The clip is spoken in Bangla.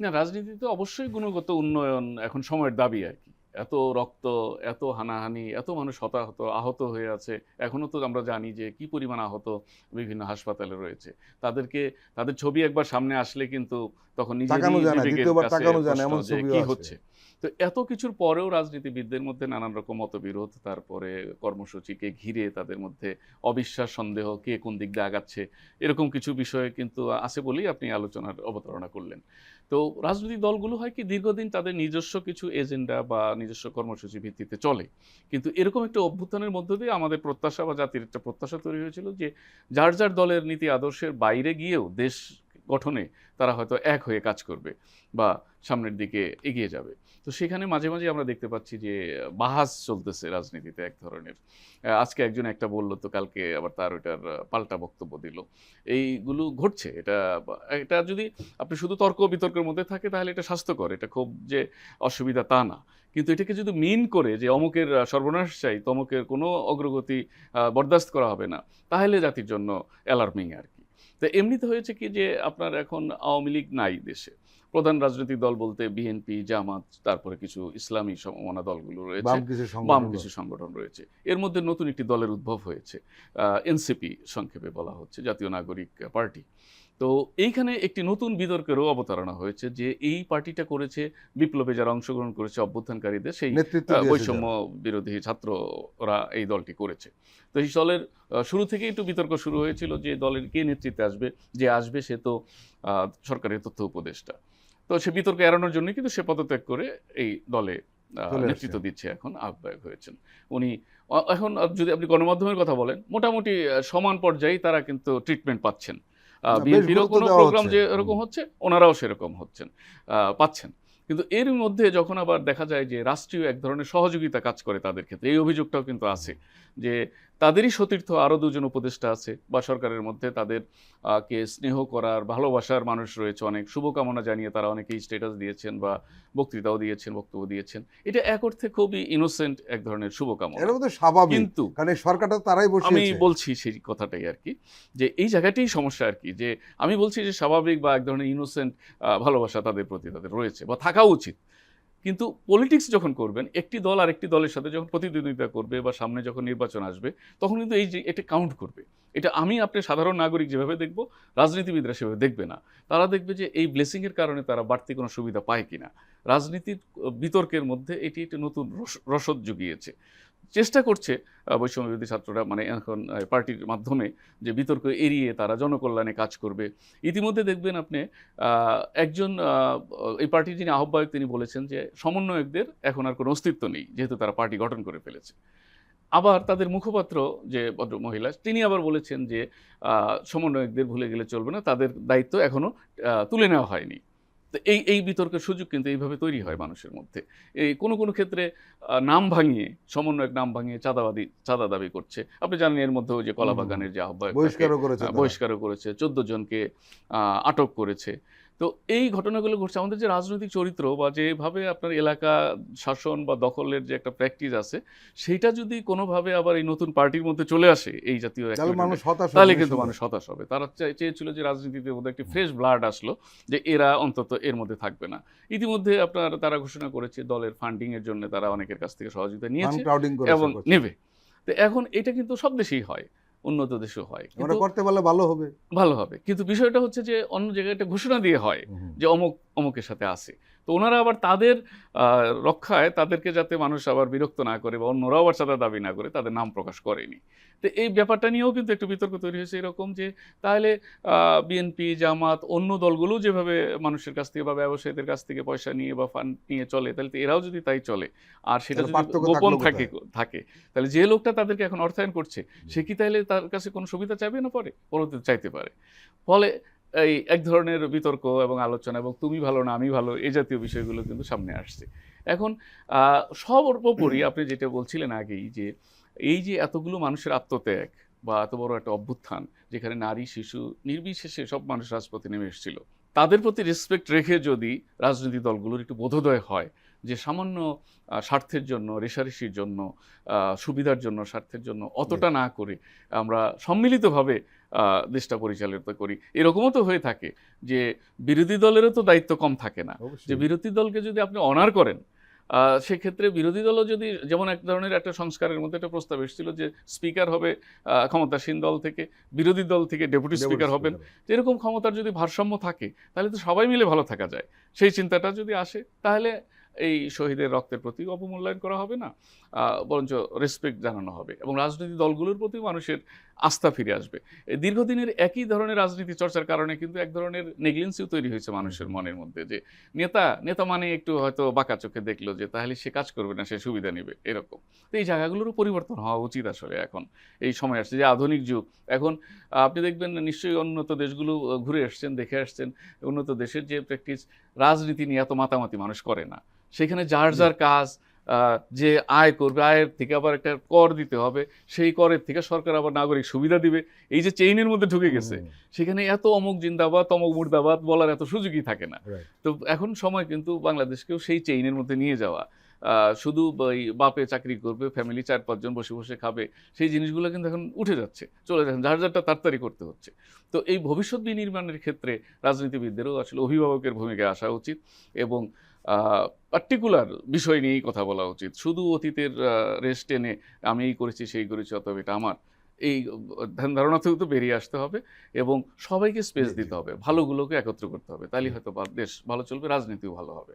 না রাজনীতিতে অবশ্যই গুণগত উন্নয়ন এখন সময়ের দাবি আর কি। এত রক্ত এত হানাহানি এত মানুষ হতাহত আহত হয়ে আছে। এখনও তো আমরা জানি যে কি পরিমাণ আহত বিভিন্ন হাসপাতালে রয়েছে। তাদেরকে তাদের ছবি একবার সামনে আসলে কিন্তু তখন কি হচ্ছে? তো এত কিছুর পরেও রাজনীতিবিদদের মধ্যে নানান রকম মতবিরোধ তারপরে কর্মসূচিকে ঘিরে তাদের মধ্যে অবিশ্বাস সন্দেহ কে কোন দিক দিয়ে আগাচ্ছে এরকম কিছু বিষয় কিন্তু আছে বলেই আপনি আলোচনার অবতারণা করলেন। তো রাজনৈতিক দলগুলো হয় কি, দীর্ঘদিন তাদের নিজস্ব কিছু এজেন্ডা বা নিজস্ব কর্মসূচি ভিত্তিতে চলে। কিন্তু এরকম একটা অভ্যুত্থানের মধ্য দিয়ে আমাদের প্রত্যাশা বা জাতির একটা প্রত্যাশা তৈরি হয়েছিল যে, যার যার দলের নীতি আদর্শের বাইরে গিয়েও দেশ গঠনে তারা হয়তো এক হয়ে কাজ করবে বা সামনের দিকে এগিয়ে যাবে। তো সেখানে মাঝে মাঝে আমরা দেখতে পাচ্ছি যে, বাহাস চলতেছে রাজনীতিতে এক ধরনের। আজকে একজন একটা বলল, তো কালকে আবার তার ওইটার পাল্টা বক্তব্য দিল। এইগুলো ঘটছে। এটা এটা যদি আপনি শুধু তর্ক বিতর্কের মধ্যে থাকে, তাহলে এটা স্বাস্থ্যকর। এটা খুব যে অসুবিধা তা না। কিন্তু এটাকে যদি মিন করে যে, অমুকের সর্বনাশ চাই, তমুকের কোনো অগ্রগতি বরদাস্ত করা হবে না, তাহলে জাতির জন্য অ্যালার্মিং আর কি। তো এমনিতে হয়েছে কি যে, আপনার এখন আওয়ামী লীগ নাই দেশে। প্রধান রাজনৈতিক দল বলতে বিএনপি জামাত তারপরে কিছু ইসলামী সমমনা দলগুলো রয়েছে বাম কিছু সংগঠন রয়েছে। এর মধ্যে নতুন একটি দলের উদ্ভব হয়েছে এনসিপি সংক্ষেপে বলা হচ্ছে জাতীয় নাগরিক পার্টি। তো এইখানে একটি নতুন বিতর্কেরও অবতারণা হয়েছে যে এই পার্টিটা করেছে বিপ্লবে যারা অংশগ্রহণ করেছে অভ্যুত্থানকারীদের সেই বৈষম্য বিরোধী ছাত্ররা এই দলটি করেছে। তো এই দলের শুরু থেকেই একটু বিতর্ক শুরু হয়েছিল যে দলের কে নেতৃত্বে আসবে যে আসবে সে তো আহ, সরকারের তথ্য উপদেষ্টা। তো সে বিতর্ক এড়ানোর জন্য কিন্তু সে পদত্যাগ করে এই দলে। নেতৃত্ব দিচ্ছে এখন আহ্বায়ক হয়েছেন উনি এখন যদি আপনি গণমাধ্যমের কথা বলেন মোটামুটি সমান পর্যায়ে তারা কিন্তু ট্রিটমেন্ট পাচ্ছেন বিএনপিরও কোনো প্রোগ্রাম। যে এরকম হচ্ছে ওনারাও সেরকম হচ্ছেন আহ, পাচ্ছেন কিন্তু এর মধ্যে যখন আবার দেখা যায় যে রাষ্ট্রীয় এক ধরনের সহযোগিতা কাজ করে তাদের ক্ষেত্রে এই অভিযোগটাও কিন্তু আছে যে তাদেরই সতীর্থ আরও দুজন উপদেষ্টা আছে বা সরকারের মধ্যে। তাদের কে স্নেহ করার ভালোবাসার মানুষ রয়েছে অনেক। শুভকামনা জানিয়ে তারা অনেকেই স্ট্যাটাস দিয়েছেন বা বক্তৃতাও দিয়েছেন বক্তব্য দিয়েছেন। এটা এক অর্থে খুবই ইনোসেন্ট এক ধরনের শুভকামনা। এটা তো স্বাভাবিক। কিন্তু কারণ সরকারটা তারাই বসে আমি বলছি সেই কথাটাই আর কি যে এই জায়গাটাই সমস্যা আর কি যে আমি বলছি যে স্বাভাবিক বা এক ধরনের ইনোসেন্ট ভালোবাসা তাদের প্রতি তাদের রয়েছে বা থাকা উচিত। কিন্তু পলিটিক্স যখন করবেন, একটি দল আর একটি দলের সাথে যখন প্রতিদ্বন্দ্বিতা করবে বা সামনে যখন নির্বাচন আসবে, তখন কিন্তু এই যে এটা কাউন্ট করবে। এটা আমি আপনি সাধারণ নাগরিক যেভাবে দেখব, রাজনীতিবিদরা সেভাবে দেখবে না। তারা দেখবে যে এই ব্লেসিংয়ের কারণে তারা বাড়তি কোনো সুবিধা পায় কিনা। রাজনীতির, বিতর্কের মধ্যে এটি একটি নতুন রস- রসদ জুগিয়েছে। চেষ্টা করছে আহ, বৈষম্য বিরোধী ছাত্ররা মানে এখন পার্টির মাধ্যমে যে বিতর্ক এড়িয়ে তারা জনকল্যাণে কাজ করবে। ইতিমধ্যে দেখবেন আপনি একজন এই পার্টির যিনি আহ্বায়ক তিনি বলেছেন যে সমন্বয়কদের এখন আর কোনো অস্তিত্ব নেই যেহেতু তারা পার্টি গঠন করে ফেলেছে। আবার তাদের মুখপাত্র যে ভদ্র মহিলা তিনি আবার বলেছেন যে সমন্বয়কদের ভুলে গেলে চলবে না তাদের দায়িত্ব এখনও তুলে নেওয়া হয়নি। তো এই এই বিতর্কের সুযোগ কিন্তু এইভাবে তৈরি হয় মানুষের মধ্যে। এই কোনো কোনো ক্ষেত্রে আহ, নাম ভাঙিয়ে সমন্বয়ক নাম ভাঙিয়ে চাঁদাবাদী চাঁদা দাবি করছে। আপনি জানেন এর মধ্যে ওই যে কলাবাগানের যে আহ্বায়ক বহিষ্কারও করেছে বহিষ্কারও করেছে চোদ্দ জনকে আহ, আটক করেছে। তো এই ঘটনাগুলো ঘটছে। আমাদের যে রাজনৈতিক চরিত্র বা যেভাবে আপনার এলাকা শাসন বা দখলের যে একটা প্র্যাকটিস আছে সেইটা যদি কোনোভাবে আবার এই নতুন পার্টির মধ্যে চলে আসে এই জাতীয় তাহলে মানুষ হতাশ হবে কিন্তু মানুষ হতাশ হবে। তারা চেয়েছিল যে রাজনীতিতে মধ্যে একটি ফ্রেশ ব্লাড আসলো যে এরা অন্তত এর মধ্যে থাকবে না। ইতিমধ্যে আপনার তারা ঘোষণা করেছে দলের ফান্ডিং এর জন্য তারা অনেকের কাছ থেকে সহযোগিতা নিয়েছে এবং নেবে। তো এখন এটা কিন্তু সব দেশেই হয়। উন্নত দেশেও হয়। ওটা করতে পারলে ভালো হবে। ভালো হবে। কিন্তু বিষয়টা হচ্ছে যে অন্য জায়গায় একটা ঘোষণা দিয়ে হয় যে অমুক অমুকের সাথে আছে। তো ওনারা আবার তাদের রক্ষায় তাদেরকে যাতে মানুষ আবার বিরক্ত না করে বা অন্যরাও আবার সাদা দাবি না করে তাদের নাম প্রকাশ করেনি। তো এই ব্যাপারটা নিয়েও কিন্তু একটু বিতর্ক তৈরি হয়েছে এরকম যে তাহলে বিএনপি জামাত অন্য দলগুলো যেভাবে মানুষের কাছ থেকে বা ব্যবসায়ীদের কাছ থেকে পয়সা নিয়ে বা ফান্ড নিয়ে চলে তাহলে তো এরাও যদি তাই চলে আর সেটা যদি পার্থক্য গোপন থাকে থাকে তাহলে যে লোকটা তাদেরকে এখন অর্থায়ন করছে সে কি তাহলে তার কাছে কোনো সুবিধা চাইবে না পরে? পরবর্তীতে চাইতে পারে। ফলে এই এক ধরনের বিতর্ক এবং আলোচনা এবং তুমি ভালো না, আমি ভালো, এই জাতীয় বিষয়গুলো কিন্তু সামনে আসছে। এখন সর্বোপরি আপনি যেটা বলছিলেন আগেই যে, এই যে এতগুলো মানুষের আত্মত্যাগ বা এত বড় একটা অভ্যুত্থান, যেখানে নারী, শিশু, নির্বিশেষে সব মানুষ রাজপথে নেমে এসেছিল, তাদের প্রতি রেসপেক্ট রেখে যদি রাজনৈতিক দলগুলোর একটু বোধোদয় হয় যে সামান্য স্বার্থের জন্য রেশারেশির জন্য সুবিধার জন্য স্বার্থের জন্য অতটা না করে আমরা সম্মিলিতভাবে দেশটা পরিচালিত করি। এরকমও তো হয়ে থাকে যে বিরোধী দলেরও তো দায়িত্ব কম থাকে না। যে বিরোধী দলকে যদি আপনি অনার করেন সেক্ষেত্রে বিরোধী দলও যদি যেমন এক ধরনের একটা সংস্কারের মধ্যে একটা প্রস্তাব এসেছিল যে স্পিকার হবে ক্ষমতাসীন দল থেকে বিরোধী দল থেকে ডেপুটি স্পিকার হবেন। এরকম ক্ষমতার যদি ভারসাম্য থাকে তাহলে তো সবাই মিলে ভালো থাকা যায়। সেই চিন্তাটা যদি আসে তাহলে এই শহীদের রক্তের প্রতি অবমূল্যায়ন করা হবে না বরঞ্চ রেসপেক্ট জানানো হবে এবং রাজনৈতিক দলগুলোর প্রতি মানুষের আস্থা ফিরে আসবে। দীর্ঘদিনের একই ধরনের রাজনীতি চর্চার কারণে কিন্তু এক ধরনের নেগলেন্সিও তৈরি হয়েছে মানুষের মনের মধ্যে যে, নেতা নেতা মানে একটু হয়তো বাঁকা চোখে দেখল যে, তাহলে সে কাজ করবে না, সে সুবিধা নেবে, এরকম। তো এই জায়গাগুলোরও পরিবর্তন হওয়া উচিত আসলে এখন। এই সময় আসছে যে আধুনিক যুগ। এখন আপনি দেখবেন নিশ্চয়ই উন্নত দেশগুলো ঘুরে আসছেন, দেখে আসছেন। উন্নত দেশের যে প্র্যাকটিস রাজনীতি নিয়ে এত মাতামাতি মানুষ করে না। সেখানে যার যার কাজ যে আয় করবে আয়ের থেকে আবার একটা কর দিতে হবে সেই করের থেকে সরকার আবার নাগরিক সুবিধা দিবে। এই যে চেইনের মধ্যে ঢুকে গেছে সেখানে এত অমুক জিন্দাবাদ তমুক মুর্দাবাদ বলার এত সুযোগই থাকে না। তো এখন সময় কিন্তু বাংলাদেশকেও সেই চেইনের মধ্যে নিয়ে যাওয়া। শুধু ওই বাপে চাকরি করবে ফ্যামিলি চার পাঁচজন বসে বসে খাবে সেই জিনিসগুলো কিন্তু এখন উঠে যাচ্ছে চলে যাচ্ছে যার যারটা তাড়াতাড়ি করতে হচ্ছে। তো এই ভবিষ্যৎ বিনির্মাণের ক্ষেত্রে রাজনীতিবিদদেরও আসলে অভিভাবকের ভূমিকায় আসা উচিত এবং পার্টিকুলার বিষয় নিয়েই কথা বলা উচিত। শুধু অতীতের রেস্ট টেনে আমি এই করেছি সেই করেছি অথবা এটা আমার। এই ধ্যান ধারণা থেকেও তো বেরিয়ে আসতে হবে এবং সবাইকে স্পেস। দিতে হবে ভালোগুলোকে একত্র করতে হবে। তাহলে হয়তো বা দেশ ভালো চলবে রাজনীতিও ভালো হবে।